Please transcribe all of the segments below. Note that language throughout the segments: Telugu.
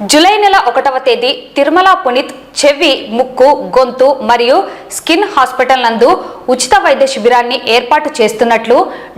జూలై నెల ఒకటవ తేదీ తిరుమల పునీత్ చెవి ముక్కు గొంతు మరియు స్కిన్ హాస్పిటల్ నందు ఉచిత వైద్య శిబిరాన్ని ఏర్పాటు చేస్తున్నట్లు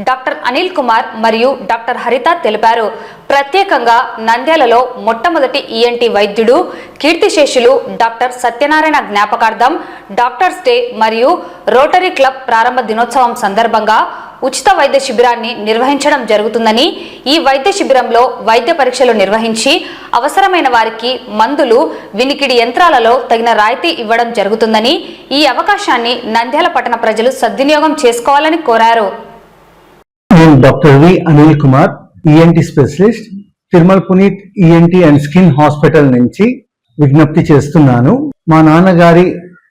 డాక్టర్ అనిల్ కుమార్ మరియు డాక్టర్ హరిత తెలిపారు. ప్రత్యేకంగా నంద్యాలలో మొట్టమొదటి ఈఎన్టీ వైద్యుడు కీర్తిశేషులు డాక్టర్ సత్యనారాయణ జ్ఞాపకార్థం డాక్టర్స్ డే మరియు రోటరీ క్లబ్ ప్రారంభ దినోత్సవం సందర్భంగా ఉచిత వైద్య శిబిరాన్ని నిర్వహించడం జరుగుతుందని ఈ వైద్య శిబిరంలో వైద్య పరీక్షలు నిర్వహించి అవసరమైన వారికి మందులు వినికిడి యంత్రాలలో తగిన రాయితీ ఇవ్వడం జరుగుతుందని ఈ అవకాశాన్ని నంద్యాల పట్టణ ప్రజలు సద్వినియోగం చేసుకోవాలని కోరారు. నేను doctor V Anil Kumar ENT specialist Tirumala Puneeth ENT and skin hospital నుంచి విజ్ఞప్తి చేస్తున్నాను. మా నాన్నగారి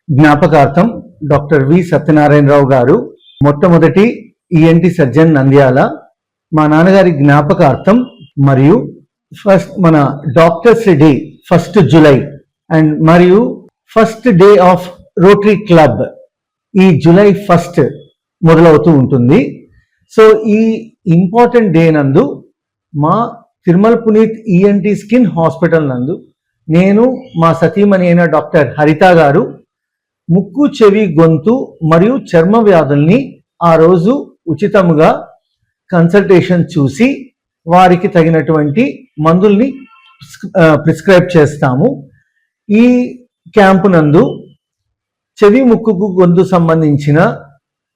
జ్ఞాపకార్థం డాక్టర్ వి సత్యనారాయణరావు గారు మొట్టమొదటి ఈఎన్టీ సర్జన్ నంద్యాల మా నాన్నగారి జ్ఞాపకార్థం మరియు ఫస్ట్ మన doctors day first July and మరియు first day of rotary club ఈ జూలై ఫస్ట్ మొదలవుతూ ఉంటుంది. సో ఈ ఇంపార్టెంట్ డే నందు మా Tirumala Puneeth ENT skin hospital నందు నేను మా సతీమణి అయిన డాక్టర్ హరిత గారు ముక్కు చెవి గొంతు మరియు చర్మ వ్యాధుల్ని ఆ రోజు ఉచితముగా కన్సల్టేషన్ చూసి వారికి తగినటువంటి మందుల్ని ప్రిస్క్రైబ్ చేస్తాము. ఈ క్యాంపు నందు చెవి ముక్కుకు గొంతు సంబంధించిన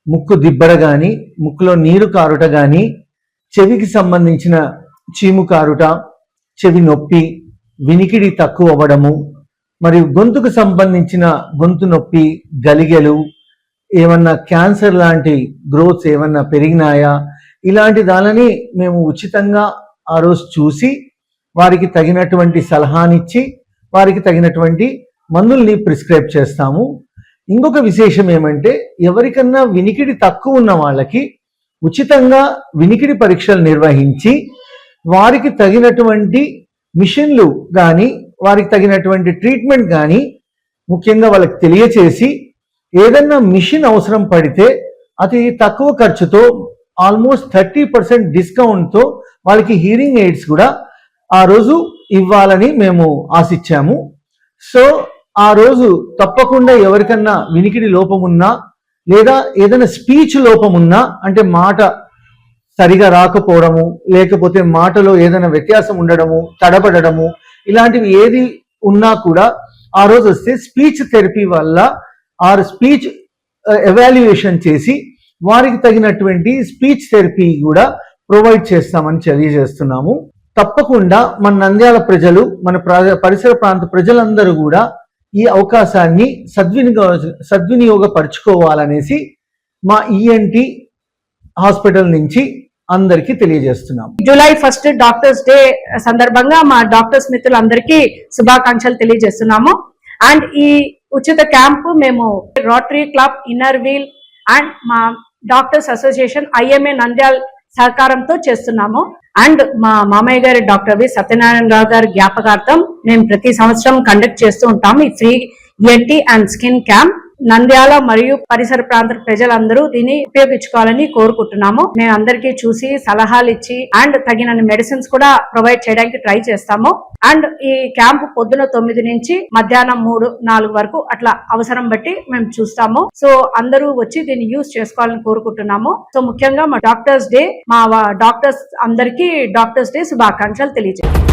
ముక్కు దిబ్బడ కానీ ముక్కులో నీరు కారుట కానీ చెవికి సంబంధించిన చీము కారుట చెవి నొప్పి వినికిడి తక్కువ అవ్వడము మరియు గొంతుకు సంబంధించిన గొంతు నొప్పి గలిగెలు ఏమన్నా క్యాన్సర్ లాంటి గ్రోత్స్ ఏమన్నా పెరిగినాయా? ఇలాంటి దానిని మేము ఉచితంగా ఆ రోజు చూసి వారికి తగినటువంటి సలహానిచ్చి వారికి తగినటువంటి మందుల్ని ప్రిస్క్రైబ్ చేస్తాము. ఇంకొక విశేషం ఏమంటే ఎవరికన్నా వినికిడి తక్కువ ఉన్న వాళ్ళకి ఉచితంగా వినికిడి పరీక్షలు నిర్వహించి వారికి తగినటువంటి మిషన్లు కానీ వారికి తగినటువంటి ట్రీట్మెంట్ కానీ ముఖ్యంగా వాళ్ళకి తెలియచేసి ఏదన్నా మిషన్ అవసరం పడితే అతి తక్కువ ఖర్చుతో ఆల్మోస్ట్ థర్టీ పర్సెంట్ డిస్కౌంట్తో వాళ్ళకి హీరింగ్ ఎయిడ్స్ కూడా ఆ రోజు ఇవ్వాలని మేము ఆశించాము. సో ఆ రోజు తప్పకుండా ఎవరికన్నా వినికిడి లోపమున్నా లేదా ఏదైనా స్పీచ్ లోపమున్నా అంటే మాట సరిగా రాకపోవడము లేకపోతే మాటలో ఏదైనా వ్యత్యాసం ఉండడము తడబడము ఇలాంటివి ఏది ఉన్నా కూడా ఆ రోజు వస్తే స్పీచ్ థెరపీ వల్ల ఆర్ స్పీచ్ ఎవాల్యుయేషన్ చేసి వారికి తగినటువంటి స్పీచ్ థెరపీ కూడా ప్రొవైడ్ చేస్తామని తెలియజేస్తున్నాము. తప్పకుండా మన నంద్యాల ప్రజలు మన పరిసర ప్రాంత ప్రజలందరూ కూడా ఈ అవకాశాన్ని సద్వినియోగ సద్వినియోగపరుచుకోవాలనేసి మా ఈఎన్టీ హాస్పిటల్ నుంచి అందరికీ తెలియజేస్తున్నాం జూలై ఫస్ట్ డాక్టర్స్ డే సందర్భంగా మా డాక్టర్స్ మిత్రులందరికీ శుభాకాంక్షలు తెలియజేస్తున్నాము. అండ్ ఈ ఉచిత క్యాంపు మేము rotary club inner wheel and మా డాక్టర్స్ అసోసియేషన్ ఐఎంఏ నంద్యాల్ సహకారంతో చేస్తున్నాము. అండ్ మా మామయ్య గారి డాక్టర్ వి సత్యనారాయణరావు గారి జ్ఞాపకార్థం మేము ప్రతి సంవత్సరం కండక్ట్ చేస్తూ ఉంటాము. ఈ free ENT and skin camp Nandyala మరియు పరిసర ప్రాంత ప్రజలందరూ దీన్ని ఉపయోగించుకోవాలని కోరుకుంటున్నాము. మేము అందరికీ చూసి సలహాలు ఇచ్చి అండ్ తగిన మెడిసిన్స్ కూడా ప్రొవైడ్ చేయడానికి ట్రై చేస్తాము. అండ్ ఈ క్యాంప్ పొద్దున తొమ్మిది నుంచి మధ్యాహ్నం మూడు నాలుగు వరకు అట్లా అవసరం బట్టి మేము చూస్తాము. సో అందరూ వచ్చి దీన్ని యూజ్ చేసుకోవాలని కోరుకుంటున్నాము. సో ముఖ్యంగా మా డాక్టర్స్ డే మా డాక్టర్స్ అందరికీ డాక్టర్స్ డే శుభాకాంక్షలు తెలియజేస్తాం